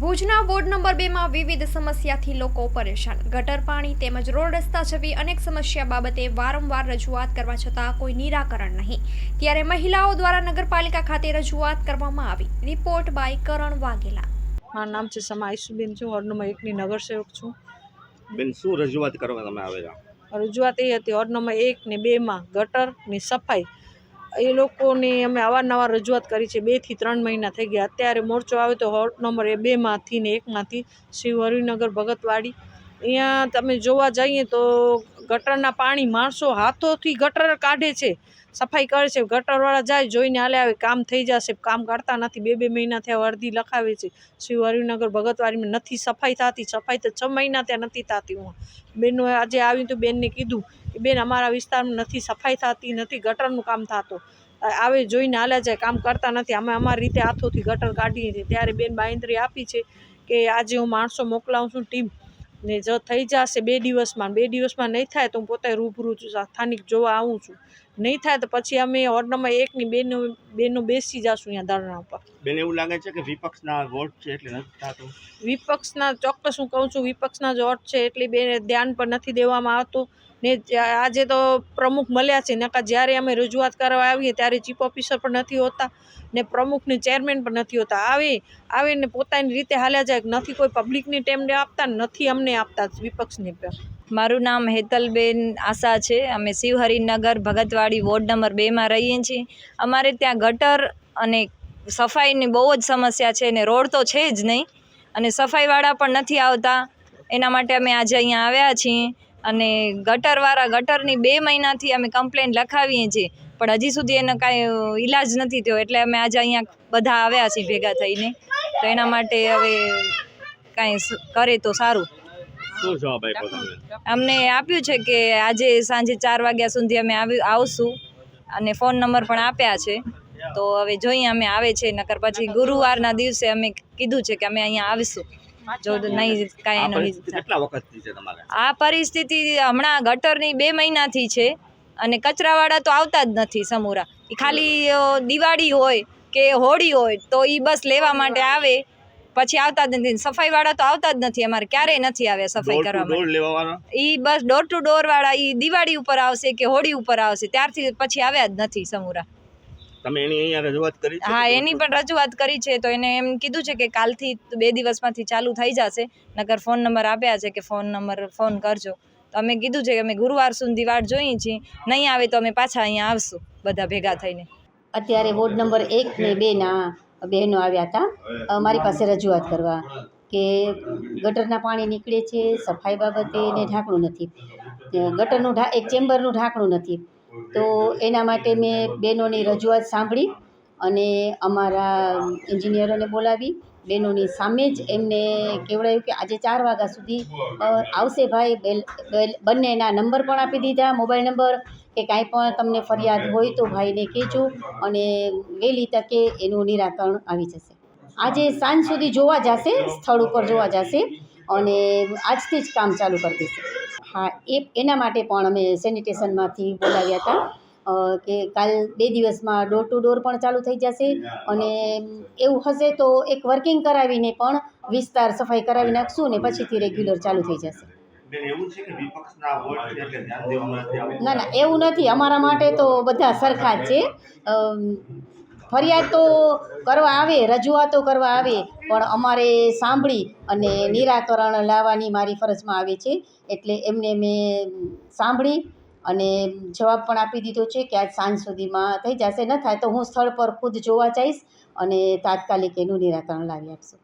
ભુજના ward number બેમાં વિવિધ સમસ્યાથી લોકો પરેશાન. ગટર પાણી તેમજ રોડ રસ્તા જેવી અનેક સમસ્યા બાબતે વારંવાર રજૂઆત કરવા છતાં કોઈ નિરાકરણ નહીં. ત્યારે મહિલાઓ દ્વારા નગરપાલિકા ખાતે રજૂઆત કરવામાં આવી. Report by Karan Vaghela. મારું નામ છે સમા આઈસુબેન છું. વોર્ડ નંબર એકની નગરસેવક છું. બેન શું રજૂઆત કરવા તમે આવેલા? રજૂઆત એ હતી વોર્ડ નંબર એક ને બેમાં ગટરની સફાઈ એ લોકોને અમે અવારનવાર રજૂઆત કરી છે, બેથી ત્રણ મહિના થઈ ગયા. અત્યારે મોરચો આવે તો વોર્ડ નંબર એ બેમાંથી ને એકમાંથી શ્રી હરિનગર, ભગતવાડી અહીંયા તમે જોવા જઈએ તો ગટરના પાણી માણસો હાથોથી ગટર કાઢે છે, સફાઈ કરે છે. ગટરવાળા જાય જોઈને હાલે આવે, કામ થઈ જશે. કામ કરતા નથી બે બે મહિના થયા અડધી લખાવે છે. શ્રી હરિનગર ભગતવાડીમાં નથી સફાઈ થતી, સફાઈ તો છ મહિના ત્યાં નથી થતી હું બેનો આજે આવ્યું તો બેનને કીધું કે બેન, અમારા વિસ્તારમાં નથી સફાઈ થતી, નથી ગટરનું કામ થતું. આવે જોઈને હાલ્યા જાય કામ કરતા નથી. અમે અમારી રીતે હાથોથી ગટર કાઢીએ છીએ. ત્યારે બેન બાંયધરી આપી છે કે આજે હું માણસો મોકલાવું છું, ટીમ ને જો થઈ જશે બે દિવસમાં. બે દિવસમાં નહીં થાય તો હું પોતે રૂબરૂ સ્થાનિક જોવા આવું છું. નહીં થાય તો પછી અમે વોર્ડ નંબર એકની બેનો બેનો બેસી જશું અહીંયા ધરણા ઉપર. બેન એવું લાગે છે કે વિપક્ષના વોટ છે એટલે નથી થતું? વિપક્ષના ચોક્કસ હું કહું છું વિપક્ષના જ વોટ છે એટલી બેન ધ્યાન પર નથી દેવામાં આવતું. ને આજે તો પ્રમુખ મળ્યા છે નકા જ્યારે અમે રજૂઆત કરવા આવીએ ત્યારે ચીફ ઓફિસર પણ નથી હોતા ને પ્રમુખને ચેરમેન પણ નથી હોતા. આવે આવે ને પોતાની રીતે હાલ્યા જાય નથી કોઈ પબ્લિકની ટેમને આપતા નથી અમને આપતા વિપક્ષને પણ. મારું નામ હેતલબેન આશા છે. અમે શિવહરિનગર ભગતવાડી વોર્ડ નંબર બેમાં રહીએ છીએ. અમારે ત્યાં ગટર અને સફાઈની બહુ જ સમસ્યા છે ને રોડ તો છે જ નહીં. અને સફાઈવાળા પણ નથી આવતા. એના માટે અમે આજે અહીંયા આવ્યા છીએ. અને ગટરવાળા ગટરની બે મહિનાથી અમે કમ્પ્લેન લખાવીએ છીએ. પણ હજી સુધી એનો કાંઈ ઈલાજ નથી થયો. એટલે અમે આજે અહીંયા બધા આવ્યા છીએ ભેગા થઈને. તો એના માટે હવે કાંઈ કરે તો સારું. શું જવાબ આપ્યો તમે અમને આપ્યું છે કે આજે સાંજે ચાર વાગ્યા સુધી અમે આવી આવશું અને ફોન નંબર પણ આપ્યા છે. તો હવે જોઈએ અમે આવે છે નકર પછી ગુરુવારના દિવસે અમે કીધું છે કે અમે અહીંયા આવીશું. જો નહીં આ કાંઈ એનો પરિસ્થિતિ કેટલા વખતથી છે તમારે? આ પરિસ્થિતિ હમણાં ગટરની બે મહિનાથી છે અને કચરાવાળા તો આવતા જ નથી સમૂરા. એ ખાલી દિવાળી હોય કે હોળી હોય તો એ બસ લેવા માટે આવે પછી આવતા જ નથી. સફાઈ વાળા તો આવતા જ નથી. અમારે ક્યારેય નથી આવ્યા સફાઈ કરવામાં. કરવા ઈ બસ ડોર ટુ ડોર વાળા ઈ દિવાળી ઉપર આવશે કે હોળી ઉપર આવશે. ત્યારથી પછી આવ્યા જ નથી સમુરા. તમે એની અહીંયા રજૂઆત કરી હા એની પણ રજૂઆત કરી છે. તો એને એમ કીધું છે કે કાલથી બે દિવસમાંથી ચાલુ થઈ જશે. નકર ફોન નંબર આપ્યા છે કે ફોન નંબર ફોન કરજો. તો અમે કીધું છે કે અમે ગુરુવાર સુધી વાટ જોઈએ છીએ નહીં આવે તો અમે પાછા અહીંયા આવશું બધા ભેગા થઈને. અત્યારે વોર્ડ નંબર એક ને બેના બહેનો આવ્યા હતા. મારી પાસે રજૂઆત કરવા કે ગટરના પાણી નીકળે છે સફાઈ બાબતે એને ઢાંકણું નથી. ગટરનું ઢા એક ચેમ્બરનું ઢાંકણું નથી. તો એના માટે મેં બહેનોની રજૂઆત સાંભળી અને અમારા એન્જિનિયરોને બોલાવી બહેનોની સામે જ એમને કહેવડાયું કે આજે ચાર વાગ્યા સુધી આવશે ભાઈ બંનેના નંબર પણ આપી દીધા, મોબાઈલ નંબર, કે કાંઈ પણ તમને ફરિયાદ હોય તો ભાઈને કહેજો અને વહેલી તકે એનું નિરાકરણ આવી જશે. આજે સાંજ સુધી જોવા જશે, સ્થળ ઉપર જોવા જશે અને આજથી જ કામ ચાલુ કરી દેશે. હા, એ, એના માટે પણ અમે સેનિટેશનમાંથી બોલાવ્યા હતા. કે કાલ બે દિવસમાં ડોર ટુ ડોર પણ ચાલુ થઈ જશે અને એવું હશે તો એક વર્કિંગ કરાવીને પણ વિસ્તાર સફાઈ કરાવી નાખશું ને પછીથી રેગ્યુલર ચાલુ થઈ જશે. ના ના એવું નથી. અમારા માટે તો બધા સરખા જ છે. ફરિયાદ તો કરવા આવે રજૂઆતો કરવા આવે પણ અમારે સાંભળી અને નિરાકરણ લાવવાની મારી ફરજમાં આવે છે. એટલે એમને મેં સાંભળી અને જવાબ પણ આપી દીધો છે કે આજ સાંજ સુધીમાં થઈ જશે. ન થાય તો હું સ્થળ પર ખુદ જોવા જઈશ અને તાત્કાલિક એનું નિરાકરણ લાવી આપશું.